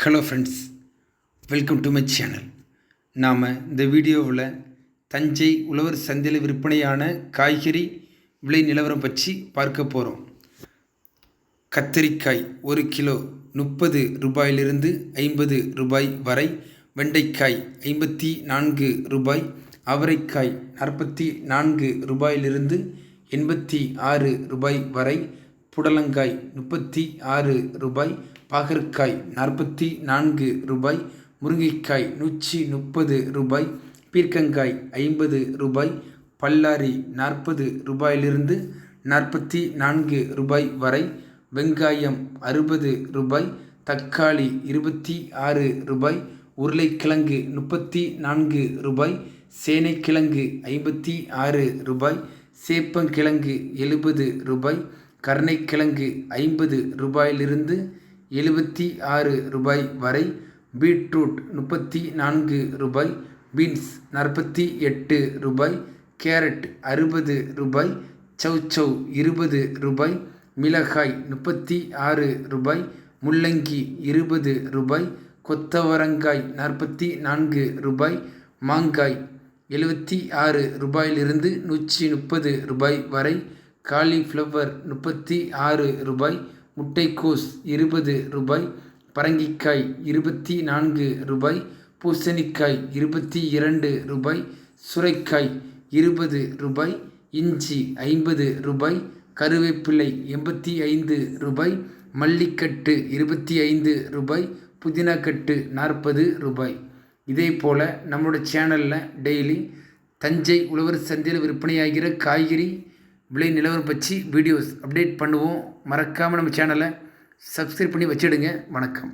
Hello friends welcome to my channel நாம் இந்த வீடியோவில் தஞ்சை உழவர் சந்தையில் விற்பனையான காய்கறி விலை நிலவரம் பற்றி பார்க்க போகிறோம் கத்தரிக்காய் ஒரு கிலோ முப்பது ரூபாயிலிருந்து ஐம்பது ரூபாய் வரை வெண்டைக்காய் ஐம்பத்தி நான்கு ரூபாய் அவரைக்காய் நாற்பத்தி நான்கு ரூபாயிலிருந்து எண்பத்தி ஆறு ரூபாய் வரை புடலங்காய் முப்பத்தி ஆறு ரூபாய் பாகற்காய் நாற்பத்தி நான்கு ரூபாய் முருங்கைக்காய் நூற்றி முப்பது ரூபாய் பீர்க்கங்காய் ஐம்பது ரூபாய் பல்லாரி நாற்பது ரூபாயிலிருந்து நாற்பத்தி நான்கு ரூபாய் வரை வெங்காயம் அறுபது ரூபாய் தக்காளி இருபத்தி ஆறு ரூபாய் உருளைக்கிழங்கு முப்பத்தி நான்கு ரூபாய் சேனைக்கிழங்கு ஐம்பத்தி ஆறு ரூபாய் சேப்பங்கிழங்கு எழுபது ரூபாய் கருணைக்கிழங்கு ஐம்பது ரூபாயிலிருந்து எழுபத்தி ஆறு ரூபாய் வரை பீட்ரூட் முப்பத்தி நான்கு ரூபாய் பீன்ஸ் நாற்பத்தி எட்டு ரூபாய் கேரட் அறுபது ரூபாய் சவ் இருபது ரூபாய் மிளகாய் முப்பத்தி ஆறு ரூபாய் முள்ளங்கி இருபது ரூபாய் கொத்தவரங்காய் நாற்பத்தி நான்கு ரூபாய் மாங்காய் எழுபத்தி ஆறு ரூபாயிலிருந்து நூற்றி முப்பது ரூபாய் வரை காலிஃப்ளவர் முப்பத்தி ஆறு ரூபாய் முட்டைக்கோஸ் இருபது ரூபாய் பரங்கிக்காய் இருபத்தி நான்கு ரூபாய் பூசணிக்காய் இருபத்தி இரண்டு ரூபாய் சுரைக்காய் இருபது ரூபாய் இஞ்சி ஐம்பது ரூபாய் கருவேப்பிலை எண்பத்தி ஐந்து ரூபாய் மல்லிக்கட்டு இருபத்தி ஐந்து ரூபாய் புதினாக்கட்டு நாற்பது ரூபாய். இதே போல் நம்மளோட சேனலில் டெய்லி தஞ்சை உழவர் சந்தையில் விற்பனையாகிற காய்கறி விலை நிலவரம் பற்றி வீடியோஸ் அப்டேட் பண்ணுவோம். மறக்காமல் நம்ம சேனலை சப்ஸ்கிரைப் பண்ணி வச்சிடுங்க. வணக்கம்.